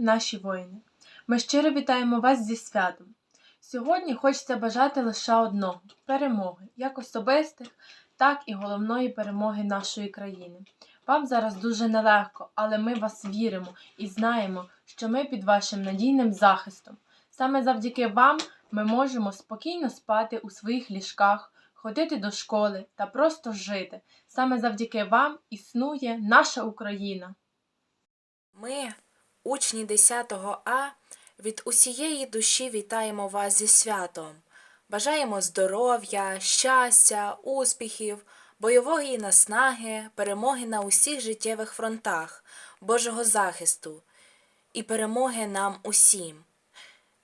наші воїни. Ми щиро вітаємо вас зі святом. Сьогодні хочеться бажати лише одного перемоги, як особистих, так і головної перемоги нашої країни. Вам зараз дуже нелегко, але ми вас віримо і знаємо, що ми під вашим надійним захистом. Саме завдяки вам ми можемо спокійно спати у своїх ліжках, ходити до школи та просто жити. Саме завдяки вам існує наша Україна. Ми, учні 10 А, від усієї душі вітаємо вас зі святом. Бажаємо здоров'я, щастя, успіхів, бойової наснаги, перемоги на усіх життєвих фронтах, Божого захисту і перемоги нам усім.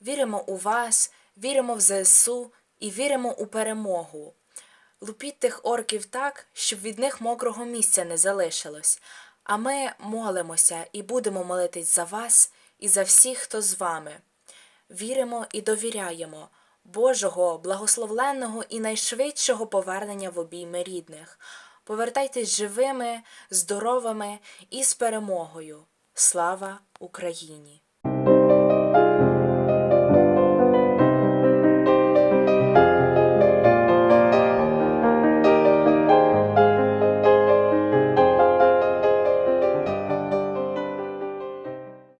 Віримо у вас, віримо в ЗСУ і віримо у перемогу. Лупіть тих орків так, щоб від них мокрого місця не залишилось. А ми молимося і будемо молитись за вас і за всіх, хто з вами. Віримо і довіряємо Божого, благословленного і найшвидшого повернення в обійми рідних. Повертайтесь живими, здоровими і з перемогою. Слава Україні!